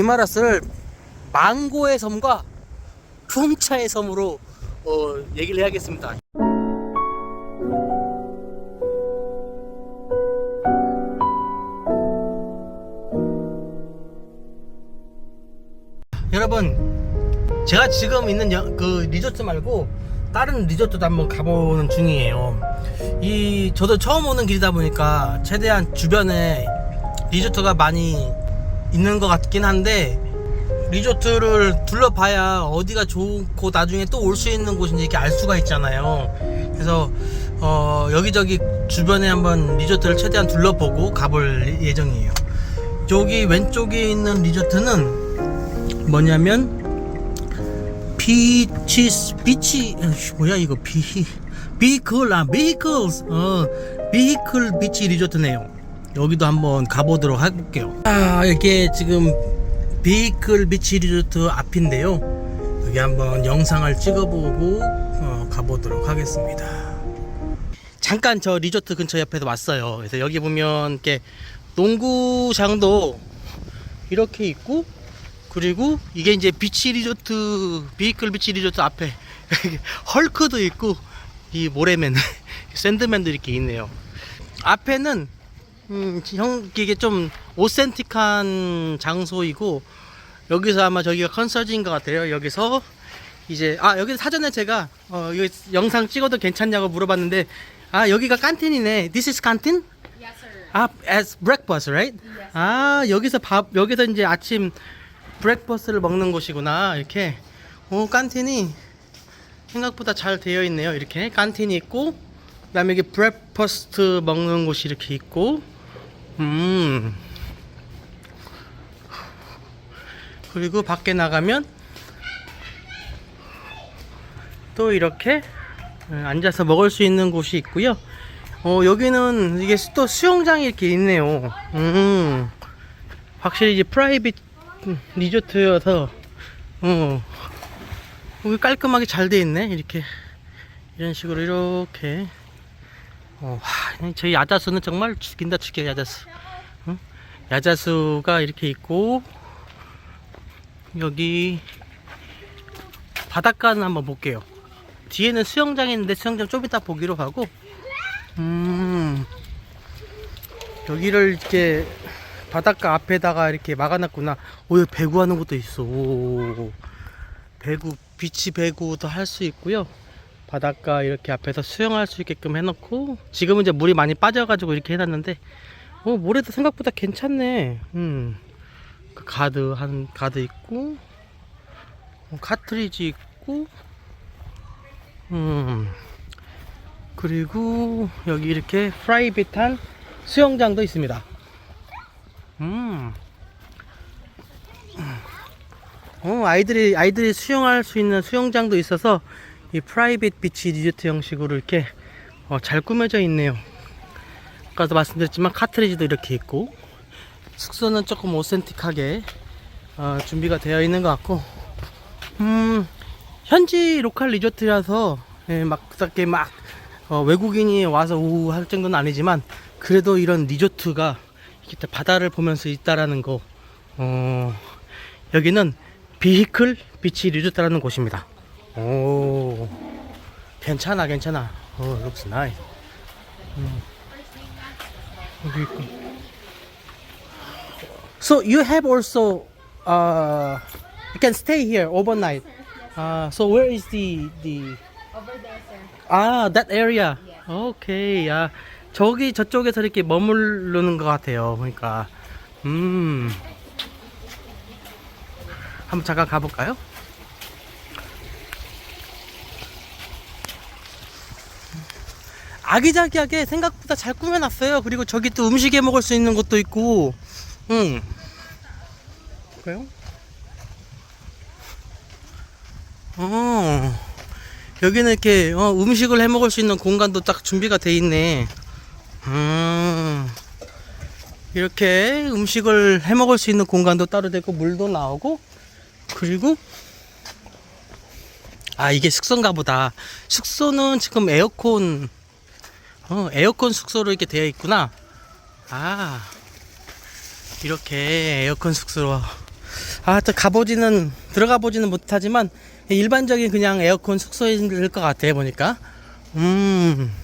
비마라스를 망고의 섬과 풍차의 섬으로 어, 얘기를 해야겠습니다. 여러분 제가 지금 있는 여- 그 리조트 말고 다른 리조트도 한번 가보는 중이에요. 이 저도 처음 오는 길이다 보니까 최대한 주변에 리조트가 많이 있는 것 같긴 한데 리조트를 둘러봐야 어디가 좋고 나중에 또 올 수 있는 곳인지 이렇게 알 수가 있잖아요. 그래서 어, 여기저기 주변에 한번 리조트를 최대한 둘러보고 가볼 예정이에요. 여기 왼쪽에 있는 리조트는 뭐냐면 비치 아이씨, 뭐야 이거 비 비클 아 비클스 어 비클 비치 리조트네요. 여기도 한번 가보도록 해볼게요. 아 이게 지금 비클 비치 리조트 앞인데요. 여기 한번 영상을 찍어보고 어, 가보도록 하겠습니다. 잠깐 저 리조트 근처 옆에서 왔어요. 그래서 여기 보면 이렇게 농구장도 이렇게 있고 그리고 이게 이제 비치 리조트 비클 비치 리조트 앞에 헐크도 있고 이 모래맨 샌드맨도 이렇게 있네요. 앞에는 음, 형 이게 좀 오센틱한 장소이고 여기서 아마 저기가 컨설팅인 것 같아요. 여기서 이제 아 여기 사전에 제가 어 여기 영상 찍어도 괜찮냐고 물어봤는데 아 여기가 깐틴이네. This is 깐틴? Yes, sir. 아, as breakfast, right? 아, 여기서 밥, 여기서 이제 아침 브렉퍼스를 먹는 곳이구나. 이렇게. 오, 깐틴이 생각보다 잘 되어 있네요. 이렇게 깐틴이 있고, 그다음에 이게 브렉퍼스트 먹는 곳이 이렇게 있고, 음. 그리고 밖에 나가면 또 이렇게 음, 앉아서 먹을 수 있는 곳이 있고요. 어, 여기는 이게 또 수영장이 이렇게 있네요. 음, 확실히 이제 프라이빗 리조트여서, 어, 여기 깔끔하게 잘 돼 있네. 이렇게, 이런 식으로 이렇게. 어, 와, 저희 야자수는 정말 죽인다 죽여, 야자수. 응? 야자수가 이렇게 있고, 여기, 바닷가는 한번 볼게요. 뒤에는 수영장이 있는데 수영장 좀 이따 보기로 하고, 음, 여기를 이렇게 바닷가 앞에다가 이렇게 막아놨구나. 오, 여기 배구 하는 것도 있어. 오, 배구, 비치 배구도 할 수 있고요. 바닷가 이렇게 앞에서 수영할 수 있게끔 해놓고, 지금은 이제 물이 많이 빠져가지고 이렇게 해놨는데, 어, 모래도 생각보다 괜찮네. 음, 그 가드, 한, 가드 있고, 어, 카트리지 있고, 음, 그리고 여기 이렇게 프라이빗한 수영장도 있습니다. 음. 어, 아이들이 아이들이 수영할 수 있는 수영장도 있어서 이 프라이빗 비치 리조트 형식으로 이렇게 어, 잘 꾸며져 있네요. 아까도 말씀드렸지만 카트리지도 이렇게 있고 숙소는 조금 오센틱하게 어, 준비가 되어 있는 것 같고 음 현지 로컬 리조트라서 예, 막 그렇게 막 어, 외국인이 와서 우할 정도는 아니지만 그래도 이런 리조트가 이렇게 바다를 보면서 있다라는 거 어, 여기는 비히클 비치 리조트라는 곳입니다. 오 괜찮아 괜찮아. 오 looks nice. 음. 여기 있고. So you have also uh you can stay here overnight. Uh, so where is the the Over there, sir. 아, that area. 오케이. 야, 저기 저쪽에서 이렇게 머무르는 것 같아요. 그러니까, 음, 한번 잠깐 가 볼까요? 아기자기하게 생각보다 잘 꾸며놨어요. 그리고 저기 또 음식에 먹을 수 있는 것도 있고, 음. 그래요? 어. 여기는 이렇게 어, 음식을 해 먹을 수 있는 공간도 딱 준비가 돼 있네. 음, 이렇게 음식을 해 먹을 수 있는 공간도 따로 되고 물도 나오고 그리고 아 이게 숙소인가 보다. 숙소는 지금 에어컨 어, 에어컨 숙소로 이렇게 되어 있구나. 아 이렇게 에어컨 숙소로 아, 또 가보지는, 들어가 보지는 못하지만, 일반적인 그냥 에어컨 숙소일 것 같아, 보니까. 음,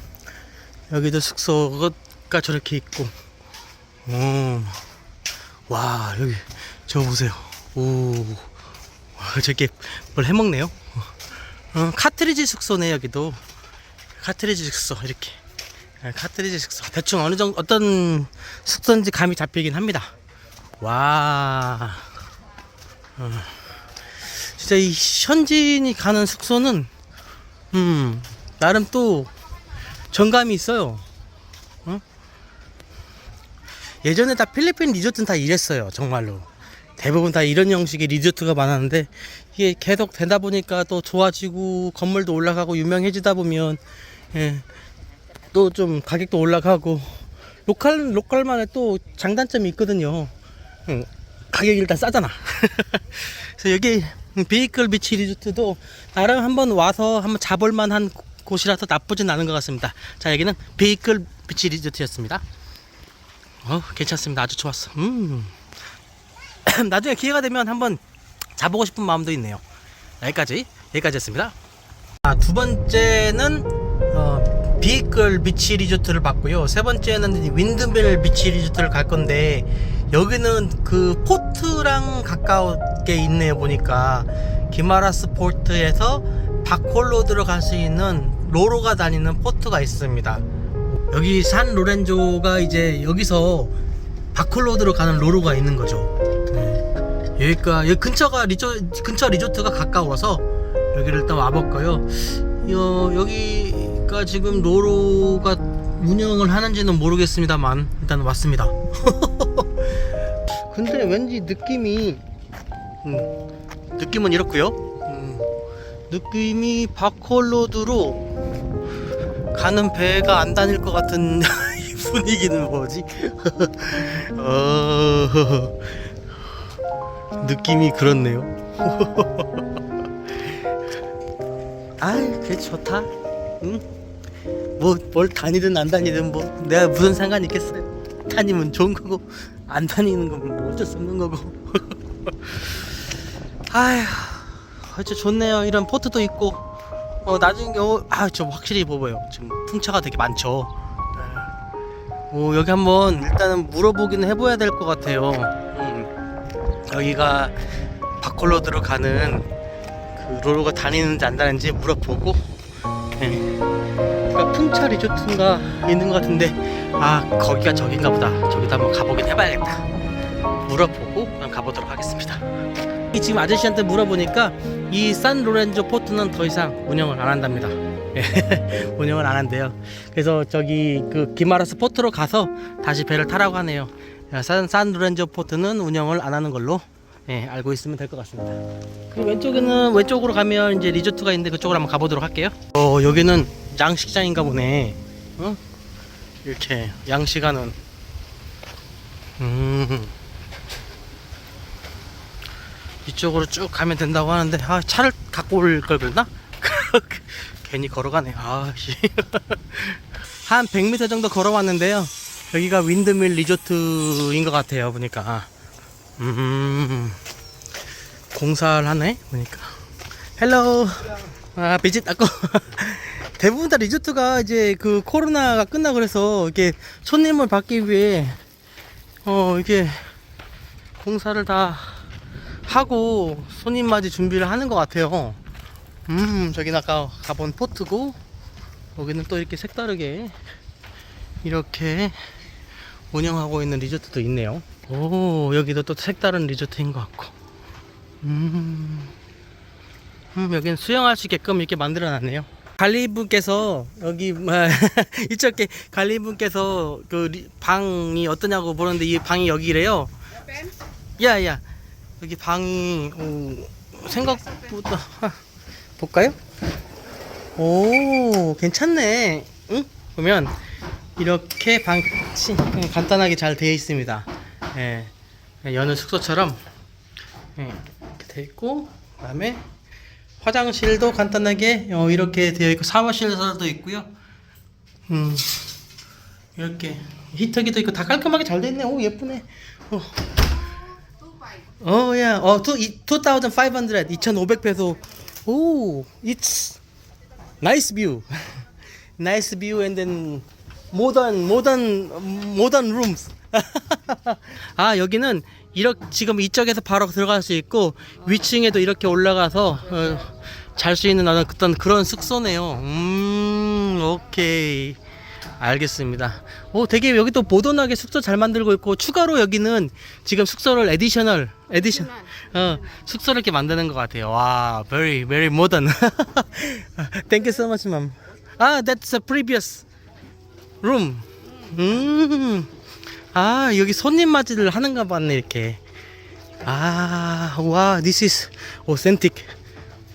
여기도 숙소가 저렇게 있고. 음, 와, 여기, 저 보세요. 오, 와, 저렇게 뭘 해먹네요. 어, 카트리지 숙소네, 여기도. 카트리지 숙소, 이렇게. 아, 카트리지 숙소. 대충 어느 정도, 어떤 숙소인지 감이 잡히긴 합니다. 와. 어, 진짜 이 현지인이 가는 숙소는, 음, 나름 또 정감이 있어요. 어? 예전에 다 필리핀 리조트는 다 이랬어요. 정말로. 대부분 다 이런 형식의 리조트가 많았는데 이게 계속 되다 보니까 또 좋아지고 건물도 올라가고 유명해지다 보면 예, 또 좀 가격도 올라가고 로컬 로컬만의 또 장단점이 있거든요. 음, 가격이 일단 싸잖아. 그래서 여기 비이클 비치 리조트도 나름 한번 와서 한번 자볼 만한 곳이라서 나쁘진 않은 것 같습니다. 자 여기는 비이클 비치 리조트였습니다. 어 괜찮습니다. 아주 좋았어. 음. 나중에 기회가 되면 한번 자보고 싶은 마음도 있네요. 여기까지 여기까지였습니다. 아, 두 번째는 어, 비이클 비치 리조트를 봤고요. 세 번째는 윈드밀 비치 리조트를 갈 건데 여기는 그 포트랑 가까우게 있네요. 보니까 기마라스 포트에서 바콜로드로 갈 수 있는 로로가 다니는 포트가 있습니다. 여기 산 로렌조가 이제 여기서 바콜로드로 가는 로로가 있는 거죠. 네. 여기가 여기 근처가 리조 근처 리조트가 가까워서 여기를 일단 와봤고요. 어, 여기 가 지금 로로가 운영을 하는지는 모르겠습니다만 일단 왔습니다. 근데 왠지 느낌이 음, 느낌은 이렇고요. 음, 느낌이 바콜로드로 가는 배가 안 다닐 것 같은 이 분위기는 뭐지? 어, 느낌이 그렇네요. 아이, 그게 좋다. 응? 뭐 뭘 다니든 안 다니든 뭐 내가 무슨 상관이 있겠어요? 다니면 좋은 거고 안 다니는 거면 뭐 어쩔 수 없는 거고. 아휴 어째 좋네요. 이런 포트도 있고. 어 나중에 어, 겨우 아저 확실히 보봐요. 지금 풍차가 되게 많죠? 뭐 여기 한번 일단은 물어보기는 해봐야 될 것 같아요. 음, 여기가 바콜로 들어가는 그 로로가 다니는지 안 다니는지 물어보고. 네. 3차 리조트인가 있는 것 같은데 아 거기가 저긴가 보다. 저기다 한번 가보긴 해봐야겠다. 물어보고 그럼 가보도록 하겠습니다. 지금 아저씨한테 물어보니까 이 산로렌조 포트는 더 이상 운영을 안 한답니다. 예, 운영을 안 한대요. 그래서 저기 그 기마라스 포트로 가서 다시 배를 타라고 하네요. 산, 산로렌조 포트는 운영을 안 하는 걸로 예, 알고 있으면 될 것 같습니다. 그 왼쪽에는 왼쪽으로 가면 이제 리조트가 있는데 그쪽으로 한번 가보도록 할게요. 어, 여기는 양식장인가 보네. 어? 이렇게 양식하는. 음. 이쪽으로 쭉 가면 된다고 하는데 아 차를 갖고 올 걸 그랬나? 괜히 걸어가네 아씨 한 100m 정도 걸어왔는데요 여기가 윈드밀 리조트인 것 같아요 보니까 음 공사를 하네 보니까 헬로 아 비짓 아까 대부분 다 리조트가 이제 그 코로나가 끝나고 그래서 이렇게 손님을 받기 위해 어 이게 공사를 다 하고 손님 맞이 준비를 하는 것 같아요. 음, 저기는 아까 가본 포트고, 여기는 또 이렇게 색다르게 이렇게 운영하고 있는 리조트도 있네요. 오, 여기도 또 색다른 리조트인 것 같고. 음, 음 여기는 수영할 수 있게끔 이렇게 만들어 놨네요. 관리분께서 여기 뭐, 이쪽에 관리분께서 그 리- 방이 어떠냐고 물었는데 이 방이 여기래요. 야야 여기 방이 오, 생각보다 하, 볼까요? 오 괜찮네. 응? 보면 이렇게 방이 간단하게 잘 되어 있습니다. 예, 여느 숙소처럼 예, 이렇게 되어 있고 그다음에 화장실도 간단하게 어, 이렇게 되어 있고 샤워실도 있고요. 음 이렇게 히터기도 있고 다 깔끔하게 잘 되어 있네. 오 예쁘네. 어. Oh. Oh, two, 2,500, 2,500 peso. Oh, it's nice view. nice view and then modern, modern, modern rooms. 아, 여기는 이렇게 지금 이쪽에서 바로 들어갈 수 있고 위층에도 이렇게 올라가서 어, 잘수 있는 어떤 그런 숙소네요. 음, 오케이. 알겠습니다. 오, 되게 여기 또 모던하게 숙소 잘 만들고 있고 추가로 여기는 지금 숙소를 에디셔널 에디션 어 숙소를 이렇게 만드는 것 같아요. 와, very very modern. Thank you so much, ma'am. 아, that's a previous room. 음, 아 여기 손님 맞이를 하는가 봤네 이렇게. 아, 와, this is authentic.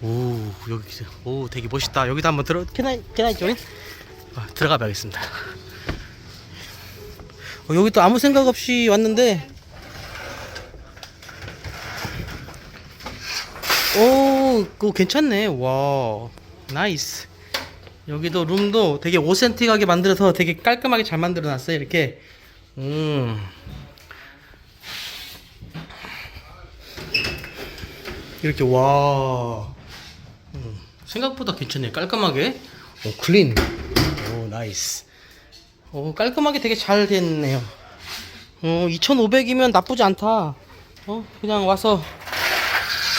오, 여기 오 되게 멋있다. 여기도 한번 들어. Can I can I? 아, 들어가 봐야겠습니다. 어, 여기 또 아무 생각 없이 왔는데, 오, 그거 괜찮네. 와, 나이스. 여기도 룸도 되게 오센틱하게 만들어서 되게 깔끔하게 잘 만들어 놨어요. 이렇게. 음. 이렇게 와. 음, 생각보다 괜찮네. 깔끔하게. 오, 클린. 오, 나이스. 오, 깔끔하게 되게 잘 됐네요. 어, 2,500이면 나쁘지 않다. 어, 그냥 와서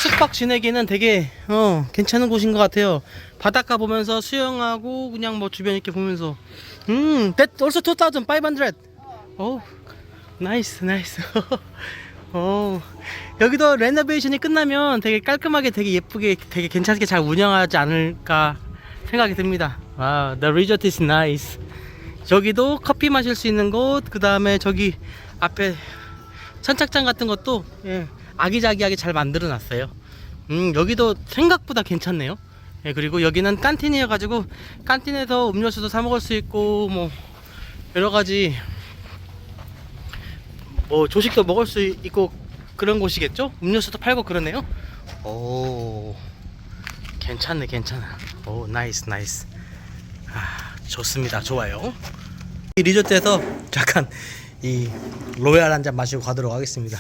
숙박 지내기는 되게, 어, 괜찮은 곳인 것 같아요. 바닷가 보면서 수영하고, 그냥 뭐 주변 이렇게 보면서. 음, that also 2,500. 오, 나이스, 나이스. 어, 여기도 레노베이션이 끝나면 되게 깔끔하게 되게 예쁘게 되게 괜찮게 잘 운영하지 않을까 생각이 듭니다. 아, the resort is nice. 저기도 커피 마실 수 있는 곳, 그 다음에 저기 앞에 선착장 같은 것도 예, 아기자기하게 잘 만들어 놨어요. 음, 여기도 생각보다 괜찮네요. 예, 그리고 여기는 깐틴이어가지고 깐틴에서 음료수도 사 먹을 수 있고 뭐 여러 가지 뭐 조식도 먹을 수 있고 그런 곳이겠죠? 음료수도 팔고 그러네요. 오, 괜찮네, 괜찮아. 오, 나이스, 나이스. 아, 좋습니다. 좋아요. 이 리조트에서 잠깐 이 로얄 한 잔 마시고 가도록 하겠습니다.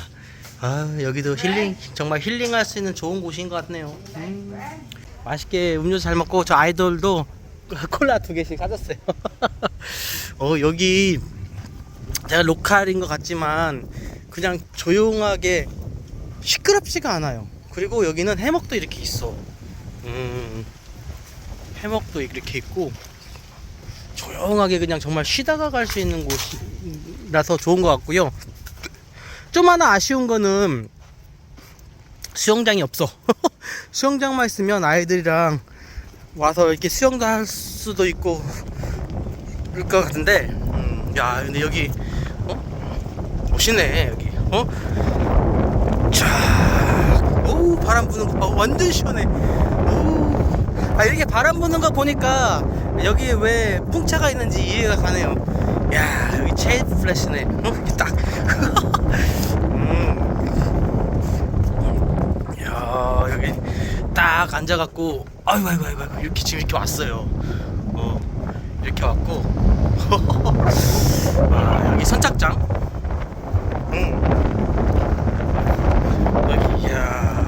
아, 여기도 힐링, 정말 힐링할 수 있는 좋은 곳인 것 같네요. 음, 맛있게 음료수 잘 먹고 저 아이돌도 콜라 두 개씩 사줬어요. 어, 여기 제가 로컬인 것 같지만 그냥 조용하게 시끄럽지가 않아요. 그리고 여기는 해먹도 이렇게 있어. 음, 해먹도 이렇게 있고 조용하게 그냥 정말 쉬다가 갈 수 있는 곳이라서 좋은 것 같고요. 좀 하나 아쉬운 거는 수영장이 없어. 수영장만 있으면 아이들이랑 와서 이렇게 수영도 할 수도 있고 그럴 것 같은데, 음, 야, 근데 여기 어? 멋있네 여기. 어? 쫙, 오 바람 부는 거 봐, 완전 시원해. 오, 아 이렇게 바람 부는 거 보니까 여기에 왜 풍차가 있는지 이해가 가네요. 야 여기 제일 플래시네. 어? 이게 딱. 음. 야 여기 딱 앉아갖고 아이고 아이고 아이고, 이렇게 지금 이렇게 왔어요. 어 이렇게 왔고. 아 여기 선착장. 음. 여기 이야.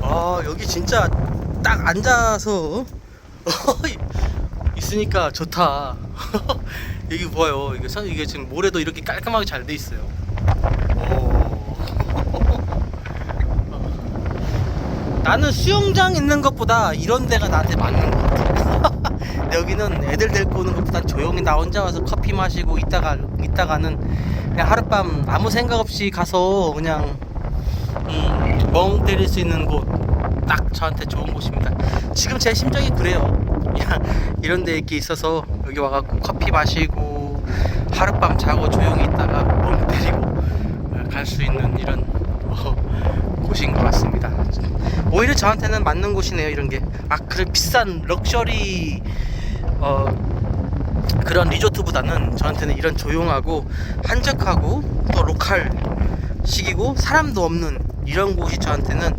아 여기 진짜 딱 앉아서 있으니까 좋다. 여기 봐요. 이게 선 이게 지금 모래도 이렇게 깔끔하게 잘 돼 있어요. 오. 나는 수영장 있는 것보다 이런 데가 나한테 맞는 것 같아. 여기는 애들 데리고 오는 것보다 조용히 나 혼자 와서 커피 마시고 있다가 있다가는 그냥 하룻밤 아무 생각 없이 가서 그냥 음, 멍 때릴 수 있는 곳 딱 저한테 좋은 곳입니다. 지금 제 심정이 그래요. 야, 이런 데 이렇게 있어서 여기 와갖고 커피 마시고 하룻밤 자고 조용히 있다가 멍 때리고 갈 수 있는 이런 어, 곳인 것 같습니다. 오히려 저한테는 맞는 곳이네요. 이런 게. 아, 그래 비싼 럭셔리 어, 그런 리조트보다는 저한테는 이런 조용하고 한적하고 또 로컬식이고 사람도 없는 이런 곳이 저한테는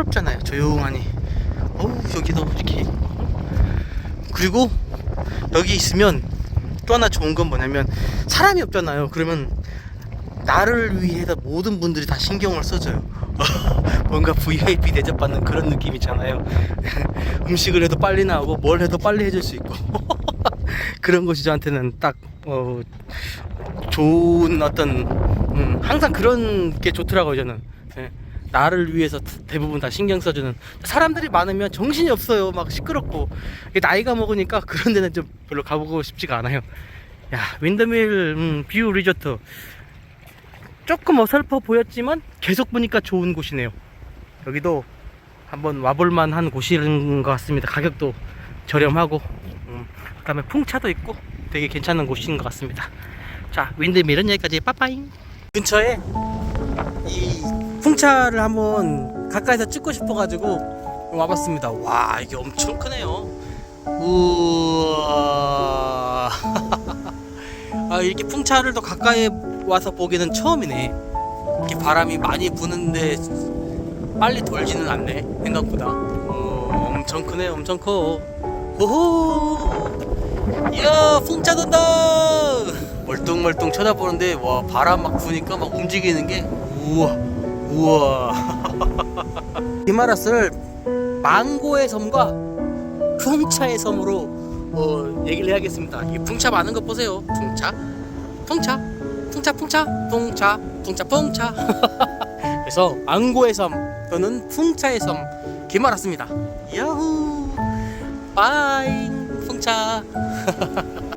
풍요롭잖아요. 조용하니. 어우 여기도 이렇게. 그리고 여기 있으면 또 하나 좋은 건 뭐냐면 사람이 없잖아요. 그러면 나를 위해서 모든 분들이 다 신경을 써줘요. 뭔가 VIP 대접받는 그런 느낌이잖아요. 음식을 해도 빨리 나오고 뭘 해도 빨리 해줄 수 있고 그런 것이 저한테는 딱 어, 좋은 어떤 음, 항상 그런 게 좋더라고요 저는. 예. 나를 위해서 대부분 다 신경 써주는 사람들이 많으면 정신이 없어요. 막 시끄럽고. 나이가 먹으니까 그런 데는 좀 별로 가보고 싶지가 않아요. 야 윈드밀 음, 뷰 리조트. 조금 어설퍼 보였지만 계속 보니까 좋은 곳이네요. 여기도 한번 와볼만 한 곳인 것 같습니다. 가격도 저렴하고 음, 그 다음에 풍차도 있고 되게 괜찮은 곳인 것 같습니다. 자 윈드밀은 여기까지. 빠빠잉. 근처에 이 풍차를 한번 가까이서 찍고 싶어가지고 와봤습니다. 와 이게 엄청 크네요. 우와. 아 이렇게 풍차를 더 가까이 와서 보기는 처음이네. 이렇게 바람이 많이 부는데 빨리 돌지는 않네 생각보다. 어, 엄청 크네, 엄청 커. 호호. 이야 풍차 돈다. 멀뚱멀뚱 쳐다보는데 와 바람 막 부니까 막 움직이는 게 우와 우와. 히마라스를 망고의 섬과 풍차의 섬으로 어, 얘기를 해야겠습니다. 이 풍차 많은 것 보세요. 풍차. 풍차. 풍차 풍차 풍차 풍차 풍차. 그래서 망고의 섬 또는 풍차의 섬 기마라스입니다. 야후 빠잉. 풍차